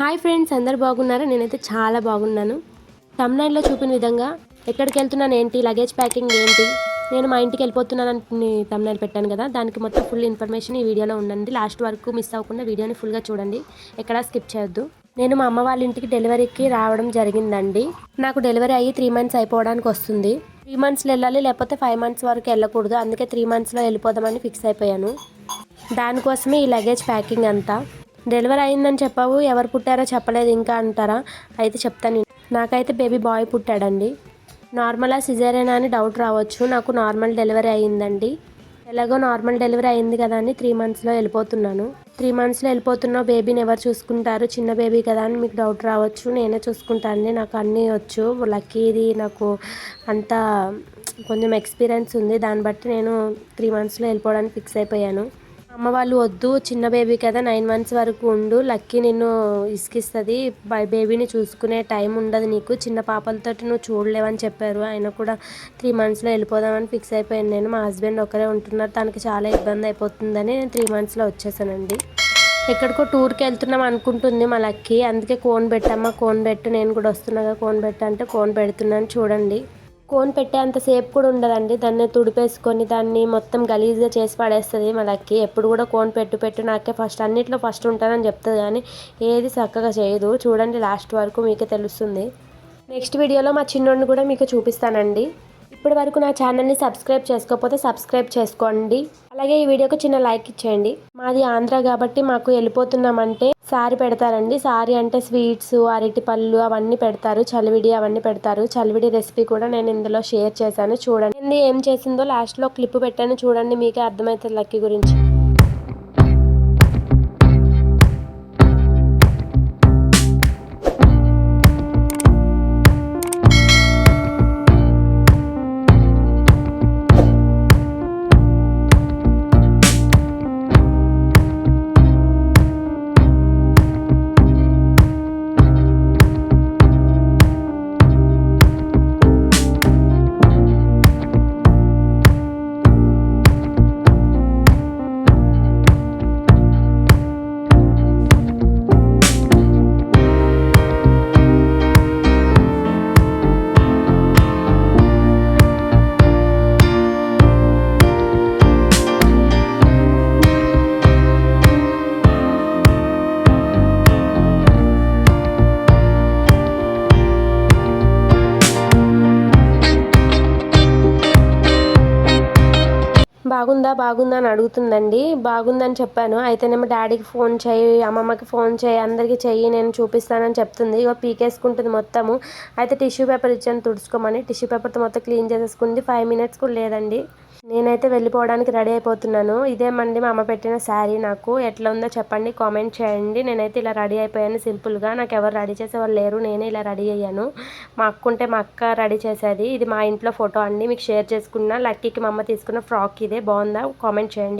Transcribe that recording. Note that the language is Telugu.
హాయ్ ఫ్రెండ్స్ అందరు బాగున్నారా? నేనైతే చాలా బాగున్నాను. తమిళనాడులో చూపిన విధంగా ఎక్కడికి వెళ్తున్నాను ఏంటి? లగేజ్ ప్యాకింగ్ ఏంటి? నేను మా ఇంటికి వెళ్ళిపోతున్నానని తమిళనాడు పెట్టాను కదా దానికి మొత్తం ఫుల్ ఇన్ఫర్మేషన్ ఈ వీడియోలో ఉండండి. లాస్ట్ వరకు మిస్ అవ్వకుండా వీడియోని ఫుల్గా చూడండి. ఎక్కడా స్కిప్ చేయొద్దు. నేను మా అమ్మ వాళ్ళ ఇంటికి డెలివరీకి రావడం జరిగిందండి. నాకు డెలివరీ అయ్యి త్రీ మంత్స్ అయిపోవడానికి వస్తుంది. త్రీ మంత్స్లో వెళ్ళాలి లేకపోతే ఫైవ్ మంత్స్ వరకు వెళ్ళకూడదు. అందుకే త్రీ మంత్స్లో వెళ్ళిపోదామని ఫిక్స్ అయిపోయాను. దానికోసమే ఈ లగేజ్ ప్యాకింగ్ అంతా. డెలివరీ అయిందని చెప్పావు ఎవరు పుట్టారో చెప్పలేదు ఇంకా అంటారా? అయితే చెప్తాను నాకైతే బేబీ బాయ్ పుట్టాడండి. నార్మలా సిజరేనా అని డౌట్ రావచ్చు. నాకు నార్మల్ డెలివరీ అయ్యిందండి. ఎలాగో నార్మల్ డెలివరీ అయింది కదా అని త్రీ మంత్స్లో వెళ్ళిపోతున్నాను. త్రీ మంత్స్లో వెళ్ళిపోతున్న బేబీని ఎవరు చూసుకుంటారు? చిన్న బేబీ కదా అని మీకు డౌట్ రావచ్చు. నేనే చూసుకుంటాను నాకు అన్నీ వచ్చు. లక్కీది నాకు అంతా కొంచెం ఎక్స్పీరియన్స్ ఉంది. దాన్ని బట్టి నేను త్రీ మంత్స్లో వెళ్ళిపోవడానికి ఫిక్స్ అయిపోయాను. అమ్మ వాళ్ళు వద్దు చిన్న బేబీ కదా నైన్ మంత్స్ వరకు ఉండు లక్కీ నిన్ను ఇసుకిస్తుంది బేబీని చూసుకునే టైం ఉండదు నీకు చిన్న పాపలతో నువ్వు చూడలేవని చెప్పారు. ఆయన కూడా త్రీ మంత్స్లో వెళ్ళిపోదామని ఫిక్స్ అయిపోయాను నేను. మా హస్బెండ్ ఒకరే ఉంటున్నారు తనకి చాలా ఇబ్బంది అయిపోతుందని నేను త్రీ మంత్స్లో వచ్చేసానండి. ఎక్కడికో టూర్కి వెళ్తున్నాం అనుకుంటుంది మా లక్కీ. అందుకే కోన్ పెట్టమ్మా కోన్ పెట్టు నేను కూడా వస్తున్నాగా కోన్ పెట్టు అంటే కోన్ పెడుతున్నాను చూడండి. కోన్ పెట్టేంతసేపు కూడా ఉండదండి. దాన్ని తుడిపేసుకొని దాన్ని మొత్తం గలీజ్గా చేసి పడేస్తుంది మనకి ఎప్పుడు కూడా కోన్ పెట్టు పెట్టు నాకే ఫస్ట్ అన్నిట్లో ఫస్ట్ ఉంటానని చెప్తుంది కానీ ఏది చక్కగా చేయదు. చూడండి లాస్ట్ వరకు మీకే తెలుస్తుంది. నెక్స్ట్ వీడియోలో మా చిన్నోడిని కూడా మీకు చూపిస్తానండి. ఇప్పటి వరకు నా ఛానల్ని సబ్స్క్రైబ్ చేసుకోకపోతే సబ్స్క్రైబ్ చేసుకోండి. అలాగే ఈ వీడియోకి చిన్న లైక్ ఇచ్చేయండి. మాది ఆంధ్ర కాబట్టి మాకు వెళ్ళిపోతున్నామంటే సారీ పెడతారండి. సారీ అంటే స్వీట్స్ అరటి పళ్ళు అవన్నీ పెడతారు. చలివిడి అవన్నీ పెడతారు. చలివిడి రెసిపీ కూడా నేను ఇందులో షేర్ చేశాను. చూడండి. ఏం చేసిందో లాస్ట్లో క్లిప్ పెట్టాను. చూడండి మీకే అర్థమవుతుంది లక్కీ గురించి. బాగుందా బాగుందా అని అడుగుతుందండి. బాగుందని చెప్పాను. అయితేనేమో డాడీకి ఫోన్ చేయి అమ్మమ్మకి ఫోన్ చేయి అందరికీ చెయ్యి నేను చూపిస్తానని చెప్తుంది. ఇక పీకేసుకుంటుంది మొత్తము. అయితే టిష్యూ పేపర్ ఇచ్చాను తుడుచుకోమని. టిష్యూ పేపర్తో మొత్తం క్లీన్ చేసేసుకుంది. ఫైవ్ మినిట్స్ కూడా లేదండి. నేనైతే వెళ్ళిపోవడానికి రెడీ అయిపోతున్నాను. ఇదేమండి మా అమ్మ పెట్టిన శారీ నాకు. ఎట్లా ఉందో చెప్పండి కామెంట్ చేయండి. నేనైతే ఇలా రెడీ అయిపోయాను సింపుల్గా నాకు ఎవరు రెడీ చేసేవాళ్ళు లేరు. నేనే ఇలా రెడీ అయ్యాను. మా అక్క ఉంటే మా అక్క రెడీ చేసేది. ఇది మా ఇంట్లో ఫోటో అండి. మీకు షేర్ చేసుకున్న. లక్కీకి మా అమ్మ తీసుకున్న ఫ్రాక్ ఇదే. బాగుందా? కామెంట్ చేయండి.